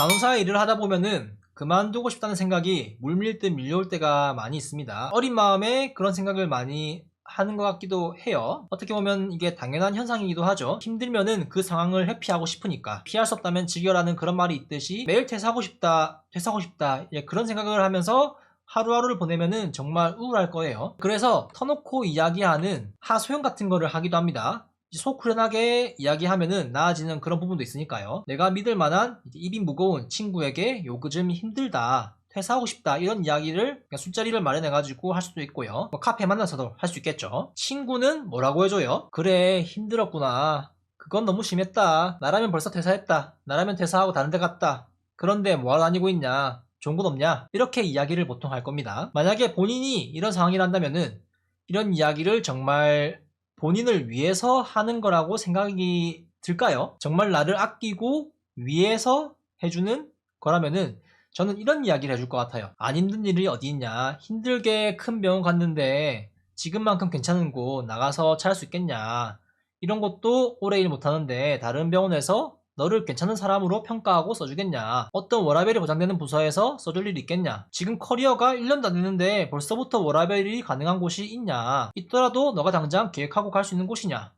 간호사 일을 하다 보면은 그만두고 싶다는 생각이 물밀듯 밀려올 때가 많이 있습니다. 어린 마음에 그런 생각을 많이 하는 것 같기도 해요. 어떻게 보면 이게 당연한 현상이기도 하죠. 힘들면은 그 상황을 회피하고 싶으니까. 피할 수 없다면 즐겨라는 그런 말이 있듯이 매일 퇴사하고 싶다, 퇴사하고 싶다, 예, 그런 생각을 하면서 하루하루를 보내면은 정말 우울할 거예요. 그래서 터놓고 이야기하는 하소연 같은 거를 하기도 합니다. 후련하게 이야기하면은 나아지는 그런 부분도 있으니까요. 내가 믿을 만한 입이 무거운 친구에게 요즘 힘들다. 퇴사하고 싶다 이런 이야기를 술자리를 마련해가지고 할 수도 있고요. 뭐 카페 만나서도 할 수 있겠죠. 친구는 뭐라고 해줘요 그래 힘들었구나. 그건 너무 심했다. 나라면 벌써 퇴사했다. 나라면 퇴사하고 다른 데 갔다. 그런데 뭐하러 다니고 있냐? 좋은 건 없냐? 이렇게 이야기를 보통 할 겁니다. 만약에 본인이 이런 상황이란다면은 이런 이야기를 정말 본인을 위해서 하는 거라고 생각이 들까요? 정말 나를 아끼고 위해서 해주는 거라면은 저는 이런 이야기를 해줄 것 같아요. 안 힘든 일이 어디 있냐? 힘들게 큰 병원 갔는데 지금만큼 괜찮은 곳 나가서 찾을 수 있겠냐? 이런 것도 오래 일 못하는데 다른 병원에서 너를 괜찮은 사람으로 평가하고 써주겠냐? 어떤 워라밸이 보장되는 부서에서 써줄 일이 있겠냐? 지금 커리어가 1년도 안 됐는데 벌써부터 워라밸이 가능한 곳이 있냐? 있더라도 너가 당장 계획하고 갈 수 있는 곳이냐?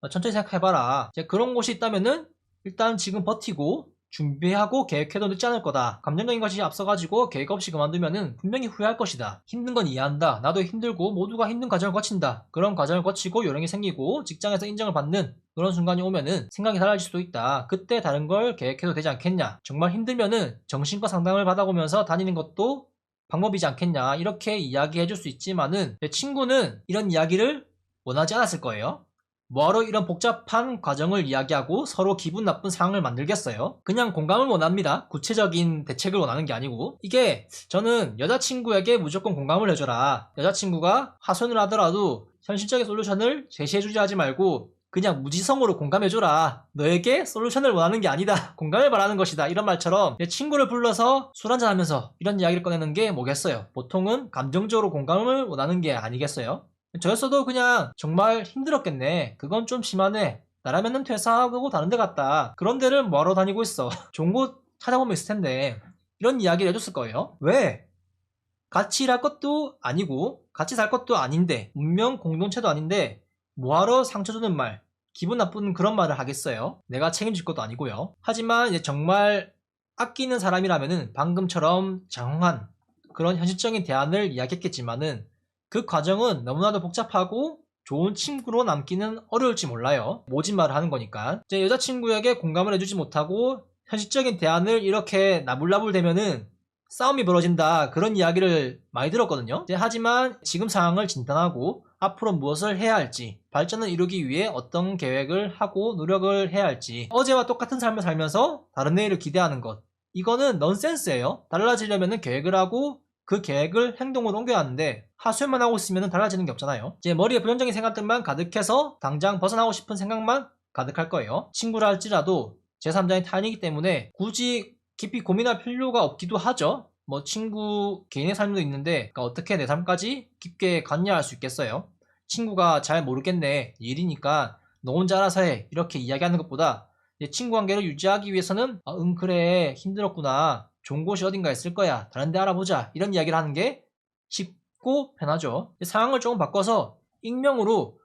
어, 천천히 생각해봐라. 그런 곳이 있다면은 일단 지금 버티고 준비하고 계획해도 늦지 않을 거다. 감정적인 것이 앞서가지고 계획 없이 그만두면은 분명히 후회할 것이다. 힘든 건 이해한다. 나도 힘들고 모두가 힘든 과정을 거친다. 그런 과정을 거치고 요령이 생기고 직장에서 인정을 받는 그런 순간이 오면은 생각이 달라질 수도 있다. 그때 다른 걸 계획해도 되지 않겠냐. 정말 힘들면은 정신과 상담을 받아보면서 다니는 것도 방법이지 않겠냐. 이렇게 이야기해 줄 수 있지만은 내 친구는 이런 이야기를 원하지 않았을 거예요. 뭐하러 이런 복잡한 과정을 이야기하고 서로 기분 나쁜 상황을 만들겠어요? 그냥 공감을 원합니다. 구체적인 대책을 원하는 게 아니고. 이게 저는 여자친구에게 무조건 공감을 해줘라. 여자친구가 하소연을 하더라도 현실적인 솔루션을 제시해주지 하지 말고 그냥 무지성으로 공감해줘라. 너에게 솔루션을 원하는 게 아니다. 공감을 바라는 것이다. 이런 말처럼 내 친구를 불러서 술 한잔 하면서 이런 이야기를 꺼내는 게 뭐겠어요? 보통은 감정적으로 공감을 원하는 게 아니겠어요? 저였어도 그냥 정말 힘들었겠네. 그건 좀 심하네. 나라면은 퇴사하고 다른 데 갔다. 그런 데를 뭐하러 다니고 있어. 좋은 곳 찾아보면 있을 텐데. 이런 이야기를 해줬을 거예요. 왜? 같이 일할 것도 아니고, 같이 살 것도 아닌데, 문명 공동체도 아닌데, 뭐하러 상처 주는 말, 기분 나쁜 그런 말을 하겠어요? 내가 책임질 것도 아니고요. 하지만 이제 정말 아끼는 사람이라면은 방금처럼 장황한 그런 현실적인 대안을 이야기했겠지만은 그 과정은 너무나도 복잡하고 좋은 친구로 남기는 어려울지 몰라요. 모진 말을 하는 거니까. 이제 여자친구에게 공감을 해주지 못하고 현실적인 대안을 이렇게 나불나불 대면은 싸움이 벌어진다. 그런 이야기를 많이 들었거든요. 하지만 지금 상황을 진단하고 앞으로 무엇을 해야 할지, 발전을 이루기 위해 어떤 계획을 하고 노력을 해야 할지, 어제와 똑같은 삶을 살면서 다른 내일을 기대하는 것. 이거는 넌센스예요. 달라지려면 계획을 하고 그 계획을 행동으로 옮겨야 하는데 하소연만 하고 있으면 달라지는 게 없잖아요. 이제 머리에 부정적인 생각들만 가득해서 당장 벗어나고 싶은 생각만 가득할 거예요. 친구라 할지라도 제3자의 타인이기 때문에 굳이 깊이 고민할 필요가 없기도 하죠. 뭐 친구 개인의 삶도 있는데 그러니까 어떻게 내 삶까지 깊게 관여할 수 있겠어요? 친구가 잘 모르겠네 일이니까 너 혼자 알아서 해 이렇게 이야기하는 것보다 내 친구 관계를 유지하기 위해서는 아, 응 그래 힘들었구나 좋은 곳이 어딘가 있을 거야. 다른 데 알아보자. 이런 이야기를 하는 게 쉽고 편하죠. 상황을 조금 바꿔서 익명으로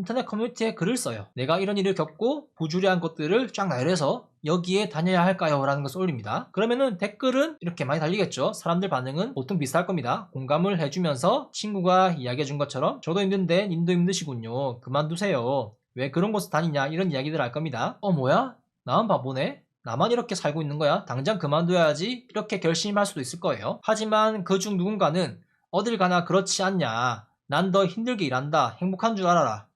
인터넷 커뮤니티에 글을 써요. 내가 이런 일을 겪고 부주의한 것들을 쫙 나열해서 여기에 다녀야 할까요? 라는 것을 올립니다. 그러면은 댓글은 이렇게 많이 달리겠죠. 사람들 반응은 보통 비슷할 겁니다. 공감을 해주면서 친구가 이야기해준 것처럼 저도 힘든데 님도 힘드시군요. 그만두세요. 왜 그런 곳에 다니냐 이런 이야기들 할 겁니다. 어 뭐야? 나만 바보네? 나만 이렇게 살고 있는 거야? 당장 그만둬야지 이렇게 결심할 수도 있을 거예요. 하지만 그중 누군가는 어딜 가나 그렇지 않냐. 난 더 힘들게 일한다. 행복한 줄 알아라.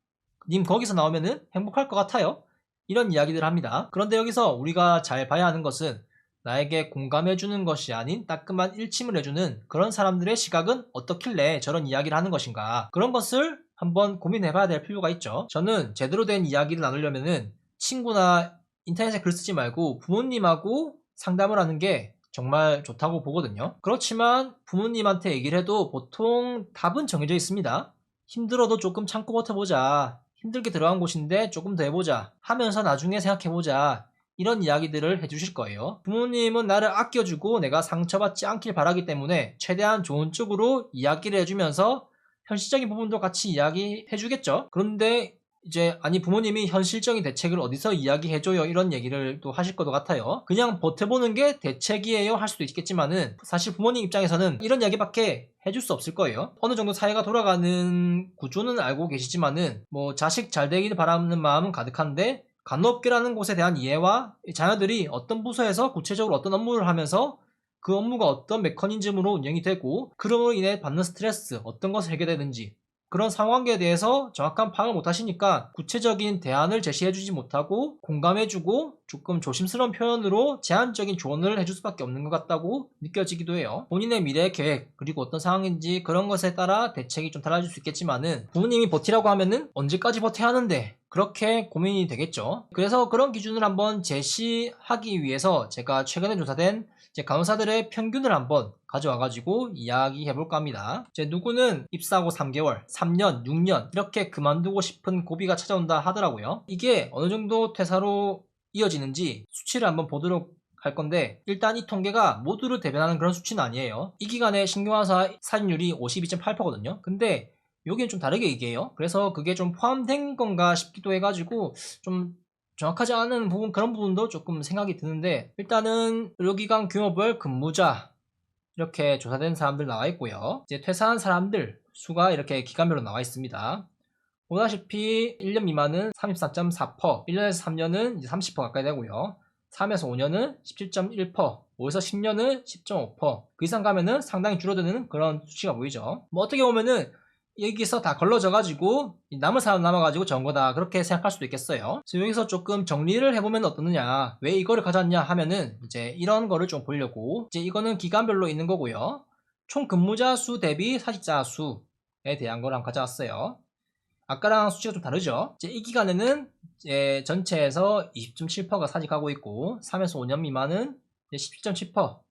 님 거기서 나오면은 행복할 것 같아요. 이런 이야기들을 합니다. 그런데 여기서 우리가 잘 봐야 하는 것은 나에게 공감해주는 것이 아닌 따끔한 일침을 해주는 그런 사람들의 시각은 어떻길래 저런 이야기를 하는 것인가. 그런 것을 한번 고민해봐야 될 필요가 있죠. 저는 제대로 된 이야기를 나누려면은 친구나 인터넷에 글 쓰지 말고 부모님하고 상담을 하는 게 정말 좋다고 보거든요. 그렇지만 부모님한테 얘기를 해도 보통 답은 정해져 있습니다. 힘들어도 조금 참고 버텨보자. 힘들게 들어간 곳인데 조금 더 해보자. 하면서 나중에 생각해보자. 이런 이야기들을 해주실 거예요. 부모님은 나를 아껴주고 내가 상처받지 않길 바라기 때문에 최대한 좋은 쪽으로 이야기를 해주면서 현실적인 부분도 같이 이야기해주겠죠. 그런데 이제 아니 부모님이 현실적인 대책을 어디서 이야기해줘요 이런 얘기를 또 하실 것도 같아요. 그냥 버텨보는 게 대책이에요 할 수도 있겠지만은 사실 부모님 입장에서는 이런 이야기밖에 해줄 수 없을 거예요. 어느 정도 사회가 돌아가는 구조는 알고 계시지만은 뭐 자식 잘 되기를 바라는 마음은 가득한데 간호업계라는 곳에 대한 이해와 이 자녀들이 어떤 부서에서 구체적으로 어떤 업무를 하면서 그 업무가 어떤 메커니즘으로 운영이 되고 그럼으로 인해 받는 스트레스 어떤 것을 해결되는지 그런 상황에 대해서 정확한 파악을 못 하시니까 구체적인 대안을 제시해주지 못하고 공감해주고 조금 조심스러운 표현으로 제한적인 조언을 해줄 수밖에 없는 것 같다고 느껴지기도 해요. 본인의 미래 계획 그리고 어떤 상황인지 그런 것에 따라 대책이 좀 달라질 수 있겠지만은 부모님이 버티라고 하면은 언제까지 버텨야 하는데 그렇게 고민이 되겠죠. 그래서 그런 기준을 한번 제시하기 위해서 제가 최근에 조사된 이제 간호사들의 평균을 한번 가져와가지고 이야기해 볼까 합니다. 이제 누구는 입사하고 3개월, 3년, 6년 이렇게 그만두고 싶은 고비가 찾아온다 하더라고요. 이게 어느 정도 퇴사로 이어지는지 수치를 한번 보도록 할 건데 일단 이 통계가 모두를 대변하는 그런 수치는 아니에요. 이 기간에 신규환사 사진율이 52.8%거든요. 근데 여기는 좀 다르게 얘기해요. 그래서 그게 좀 포함된 건가 싶기도 해가지고 좀 정확하지 않은 부분 그런 부분도 조금 생각이 드는데 일단은 의료기관 규모별 근무자 이렇게 조사된 사람들 나와 있고요. 이제 퇴사한 사람들 수가 이렇게 기간별로 나와 있습니다. 보다시피 1년 미만은 34.4%, 1년에서 3년은 이제 30% 가까이 되고요. 3에서 5년은 17.1%, 5에서 10년은 10.5%, 그 이상 가면은 상당히 줄어드는 그런 수치가 보이죠. 뭐 어떻게 보면은 여기서 다 걸러져가지고 남은 사람 남아가지고 전 거다 그렇게 생각할 수도 있겠어요. 그래서 여기서 조금 정리를 해보면 어떻느냐, 왜 이거를 가져왔냐 하면은 이제 이런 거를 좀 보려고 이제 이거는 기간별로 있는 거고요. 총 근무자 수 대비 사직자 수에 대한 걸 한번 가져왔어요. 아까랑 수치가 좀 다르죠. 이제 이 기간에는 이제 전체에서 20.7%가 사직하고 있고 3에서 5년 미만은 17.7%.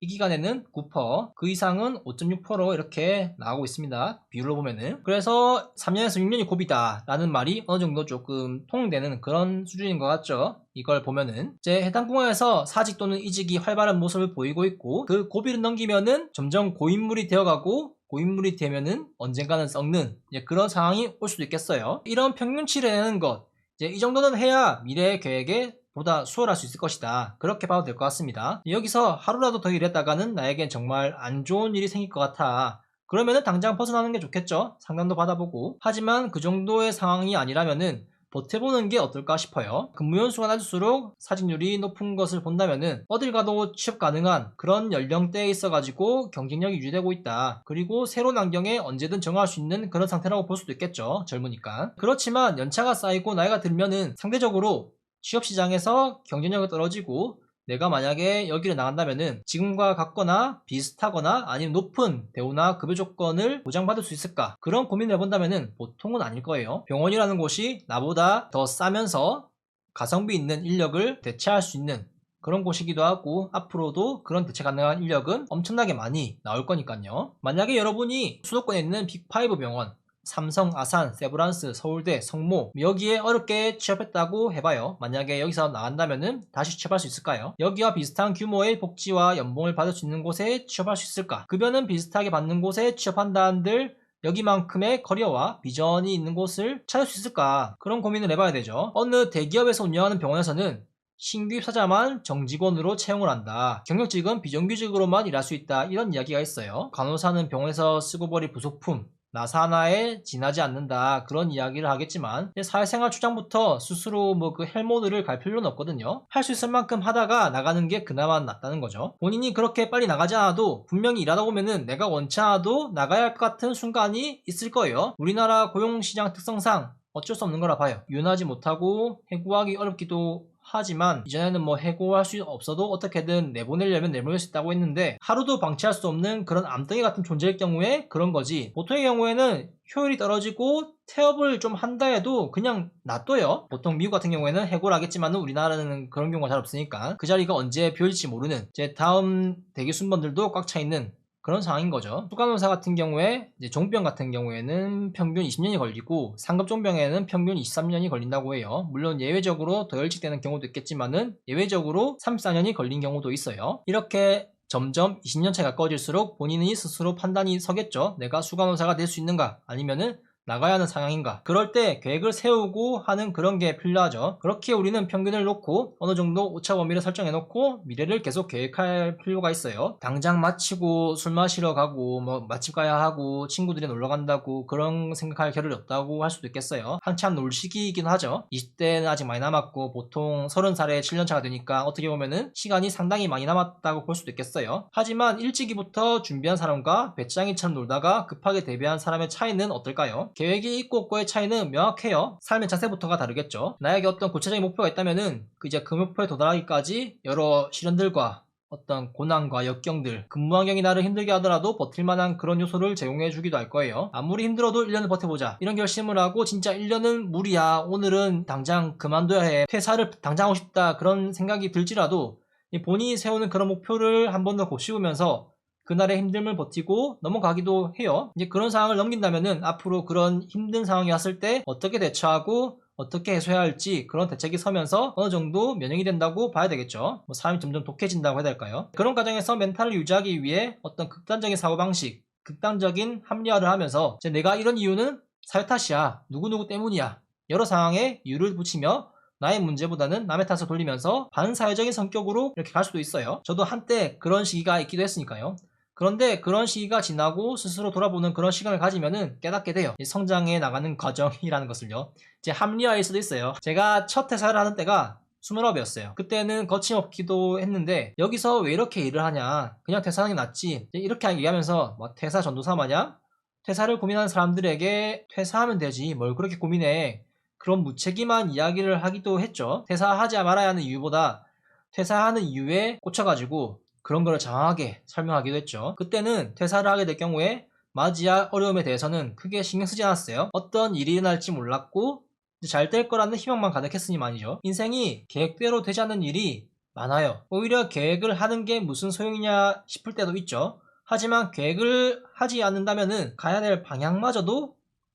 이 기간에는 9%, 그 이상은 5.6%로 이렇게 나오고 있습니다. 비율로 보면은. 그래서 3년에서 6년이 고비다 라는 말이 어느 정도 조금 통용되는 그런 수준인 것 같죠. 이걸 보면은. 이제 해당 공항에서 사직 또는 이직이 활발한 모습을 보이고 있고 그 고비를 넘기면은 점점 고인물이 되어가고 고인물이 되면은 언젠가는 썩는 그런 상황이 올 수도 있겠어요. 이런 평균치를 내는 것, 이제 이 정도는 해야 미래 계획에 보다 수월할 수 있을 것이다. 그렇게 봐도 될 것 같습니다. 여기서 하루라도 더 일했다가는 나에겐 정말 안 좋은 일이 생길 것 같아. 그러면은 당장 벗어나는 게 좋겠죠. 상담도 받아보고. 하지만 그 정도의 상황이 아니라면은 버텨보는 게 어떨까 싶어요. 근무 연수가 낮을수록 사직률이 높은 것을 본다면은 어딜 가도 취업 가능한 그런 연령대에 있어가지고 경쟁력이 유지되고 있다. 그리고 새로운 환경에 언제든 정할 수 있는 그런 상태라고 볼 수도 있겠죠. 젊으니까. 그렇지만 연차가 쌓이고 나이가 들면은 상대적으로 취업 시장에서 경쟁력이 떨어지고 내가 만약에 여기를 나간다면은 지금과 같거나 비슷하거나 아니면 높은 대우나 급여 조건을 보장받을 수 있을까? 그런 고민을 해본다면은 보통은 아닐 거예요. 병원이라는 곳이 나보다 더 싸면서 가성비 있는 인력을 대체할 수 있는 그런 곳이기도 하고 앞으로도 그런 대체 가능한 인력은 엄청나게 많이 나올 거니까요. 만약에 여러분이 수도권에 있는 빅5 병원 삼성, 아산, 세브란스, 서울대, 성모 여기에 어렵게 취업했다고 해봐요. 만약에 여기서 나간다면은 다시 취업할 수 있을까요? 여기와 비슷한 규모의 복지와 연봉을 받을 수 있는 곳에 취업할 수 있을까? 급여는 비슷하게 받는 곳에 취업한다 한들 여기만큼의 커리어와 비전이 있는 곳을 찾을 수 있을까? 그런 고민을 해봐야 되죠. 어느 대기업에서 운영하는 병원에서는 신규 입사자만 정직원으로 채용을 한다. 경력직은 비정규직으로만 일할 수 있다. 이런 이야기가 있어요. 간호사는 병원에서 쓰고 버릴 부속품, 나사 하나에 지나지 않는다. 그런 이야기를 하겠지만 사회생활 초장부터 스스로 뭐 그 헬모드를 갈 필요는 없거든요. 할 수 있을 만큼 하다가 나가는 게 그나마 낫다는 거죠. 본인이 그렇게 빨리 나가지 않아도 분명히 일하다 보면은 내가 원치 않아도 나가야 할 것 같은 순간이 있을 거예요. 우리나라 고용시장 특성상 어쩔 수 없는 거라 봐요. 윤하지 못하고 해고하기 어렵기도 하지만 이전에는 뭐 해고할 수 없어도 어떻게든 내보내려면 내보낼 수 있다고 했는데 하루도 방치할 수 없는 그런 암덩이 같은 존재일 경우에 그런 거지. 보통의 경우에는 효율이 떨어지고 태업을 좀 한다 해도 그냥 놔둬요. 보통 미국 같은 경우에는 해고를 하겠지만 우리나라는 그런 경우가 잘 없으니까 그 자리가 언제 비어질지 모르는 제 다음 대기 순번들도 꽉 차 있는 그런 상황인 거죠. 수간호사 같은 경우에 종병 같은 경우에는 평균 20년이 걸리고 상급종병에는 평균 23년이 걸린다고 해요. 물론 예외적으로 더 일찍 되는 경우도 있겠지만은 예외적으로 34년이 걸린 경우도 있어요. 이렇게 점점 20년 차가 가까워질수록 본인이 스스로 판단이 서겠죠. 내가 수간호사가 될 수 있는가 아니면은 나가야 하는 상황인가? 그럴 때 계획을 세우고 하는 그런 게 필요하죠. 그렇게 우리는 평균을 놓고 어느 정도 오차 범위를 설정해 놓고 미래를 계속 계획할 필요가 있어요. 당장 마치고 술 마시러 가고 뭐 맛집 가야 하고 친구들이 놀러 간다고 그런 생각할 겨를이 없다고 할 수도 있겠어요. 한참 놀 시기이긴 하죠. 20대는 아직 많이 남았고 보통 30살에 7년차가 되니까 어떻게 보면은 시간이 상당히 많이 남았다고 볼 수도 있겠어요. 하지만 일찍이부터 준비한 사람과 배짱이처럼 놀다가 급하게 데뷔한 사람의 차이는 어떨까요? 계획이 있고 없고의 차이는 명확해요. 삶의 자세부터가 다르겠죠. 나에게 어떤 구체적인 목표가 있다면은 그 이제 그 목표에 도달하기까지 여러 시련들과 어떤 고난과 역경들, 근무 환경이 나를 힘들게 하더라도 버틸 만한 그런 요소를 제공해 주기도 할 거예요. 아무리 힘들어도 1년을 버텨보자. 이런 결심을 하고 진짜 1년은 무리야. 오늘은 당장 그만둬야 해. 퇴사를 당장 하고 싶다. 그런 생각이 들지라도 이 본인이 세우는 그런 목표를 한 번 더 곱씹으면서 그날의 힘듦을 버티고 넘어가기도 해요. 이제 그런 상황을 넘긴다면은 앞으로 그런 힘든 상황이 왔을 때 어떻게 대처하고 어떻게 해소해야 할지 그런 대책이 서면서 어느 정도 면역이 된다고 봐야 되겠죠. 뭐 사람이 점점 독해진다고 해야 될까요? 그런 과정에서 멘탈을 유지하기 위해 어떤 극단적인 사고방식, 극단적인 합리화를 하면서 내가 이런 이유는 사회 탓이야. 누구누구 때문이야. 여러 상황에 이유를 붙이며 나의 문제보다는 남의 탓을 돌리면서 반사회적인 성격으로 이렇게 갈 수도 있어요. 저도 한때 그런 시기가 있기도 했으니까요. 그런데 그런 시기가 지나고 스스로 돌아보는 그런 시간을 가지면은 깨닫게 돼요. 이 성장해 나가는 과정이라는 것을요. 이제 합리화일 수도 있어요. 제가 첫 퇴사를 하는 때가 29이었어요. 그때는 거침없기도 했는데 여기서 왜 이렇게 일을 하냐 그냥 퇴사하는 게 낫지 이렇게 얘기하면서 뭐 퇴사 전도사 마냥 퇴사를 고민하는 사람들에게 퇴사하면 되지 뭘 그렇게 고민해 그런 무책임한 이야기를 하기도 했죠. 퇴사하지 말아야 하는 이유보다 퇴사하는 이유에 꽂혀가지고 그런 거를 장황하게 설명하기도 했죠. 그때는 퇴사를 하게 될 경우에 맞이할 어려움에 대해서는 크게 신경 쓰지 않았어요. 어떤 일이 일어날지 몰랐고 잘 될 거라는 희망만 가득했으니 말이죠. 인생이 계획대로 되지 않는 일이 많아요. 오히려 계획을 하는 게 무슨 소용이냐 싶을 때도 있죠. 하지만 계획을 하지 않는다면은 가야 될 방향마저도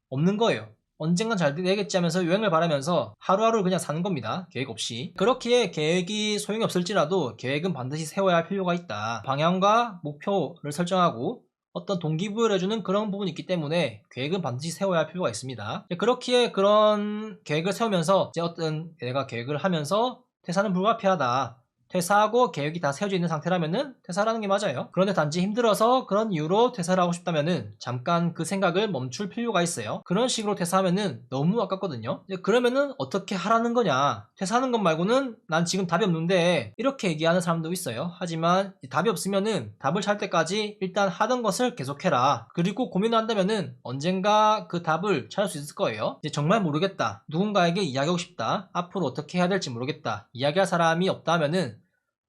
없는 거예요. 언젠간 잘 되겠지 하면서 여행을 바라면서 하루하루 그냥 사는 겁니다. 계획 없이. 그렇기에 계획이 소용이 없을지라도 계획은 반드시 세워야 할 필요가 있다. 방향과 목표를 설정하고 어떤 동기부여를 해주는 그런 부분이 있기 때문에 계획은 반드시 세워야 할 필요가 있습니다. 그렇기에 그런 계획을 세우면서 어떤 내가 계획을 하면서 퇴사는 불가피하다. 퇴사하고 계획이 다 세워져 있는 상태라면은 퇴사라는 게 맞아요. 그런데 단지 힘들어서 그런 이유로 퇴사를 하고 싶다면은 잠깐 그 생각을 멈출 필요가 있어요. 그런 식으로 퇴사하면은 너무 아깝거든요. 그러면은 어떻게 하라는 거냐? 퇴사하는 것 말고는 난 지금 답이 없는데 이렇게 얘기하는 사람도 있어요. 하지만 답이 없으면은 답을 찾을 때까지 일단 하던 것을 계속해라. 그리고 고민을 한다면은 언젠가 그 답을 찾을 수 있을 거예요. 정말 모르겠다. 누군가에게 이야기하고 싶다. 앞으로 어떻게 해야 될지 모르겠다. 이야기할 사람이 없다면은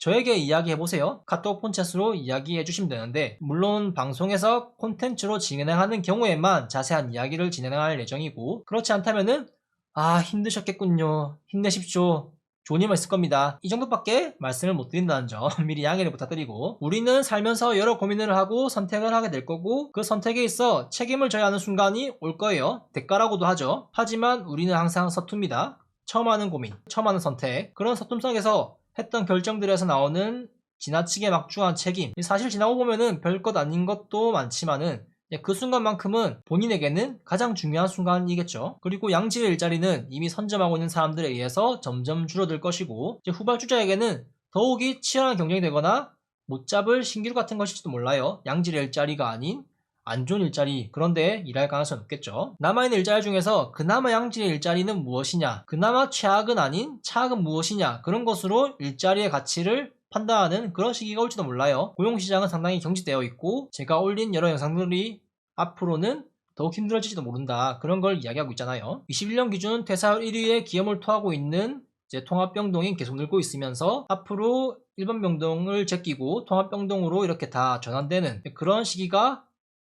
저에게 이야기해보세요. 카톡 폰챗으로 이야기해 주시면 되는데, 물론 방송에서 콘텐츠로 진행하는 경우에만 자세한 이야기를 진행할 예정이고, 그렇지 않다면은, 아, 힘드셨겠군요. 힘내십시오. 좋은 일만 있을 겁니다. 이 정도밖에 말씀을 못 드린다는 점 미리 양해를 부탁드리고 우리는 살면서 여러 고민을 하고 선택을 하게 될 거고 그 선택에 있어 책임을 져야 하는 순간이 올 거예요. 대가라고도 하죠. 하지만 우리는 항상 서툽니다. 처음 하는 고민, 처음 하는 선택 그런 서툼성에서 했던 결정들에서 나오는 지나치게 막중한 책임. 사실 지나고 보면은 별것 아닌 것도 많지만은 그 순간만큼은 본인에게는 가장 중요한 순간이겠죠. 그리고 양질의 일자리는 이미 선점하고 있는 사람들에 의해서 점점 줄어들 것이고 후발주자에게는 더욱이 치열한 경쟁이 되거나 못 잡을 신기루 같은 것일지도 몰라요. 양질의 일자리가 아닌 안 좋은 일자리 그런데 일할 가능성이 높겠죠. 남아있는 일자리 중에서 그나마 양질의 일자리는 무엇이냐 그나마 최악은 아닌 차악은 무엇이냐 그런 것으로 일자리의 가치를 판단하는 그런 시기가 올지도 몰라요. 고용시장은 상당히 경직되어 있고 제가 올린 여러 영상들이 앞으로는 더욱 힘들어질지도 모른다. 그런 걸 이야기하고 있잖아요. 21년 기준 퇴사율 1위에 기염을 토하고 있는 통합병동이 계속 늘고 있으면서 앞으로 일반 병동을 제끼고 통합병동으로 이렇게 다 전환되는 그런 시기가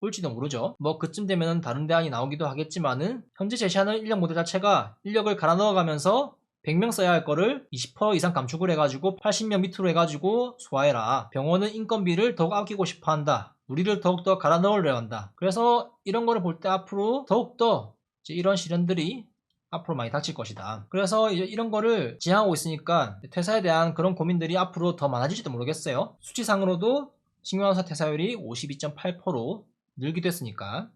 올지도 모르죠. 뭐 그쯤 되면 다른 대안이 나오기도 하겠지만은 현재 제시하는 인력 모델 자체가 인력을 갈아 넣어가면서 100명 써야 할 거를 20% 이상 감축을 해가지고 80명 밑으로 해가지고 소화해라. 병원은 인건비를 더욱 아끼고 싶어 한다. 우리를 더욱더 갈아 넣으려 한다. 그래서 이런 거를 볼 때 앞으로 더욱더 이런 시련들이 앞으로 많이 닥칠 것이다. 그래서 이제 이런 거를 지향하고 있으니까 퇴사에 대한 그런 고민들이 앞으로 더 많아질지도 모르겠어요. 수치상으로도 신규환사 퇴사율이 52.8%로 늘기도 했으니까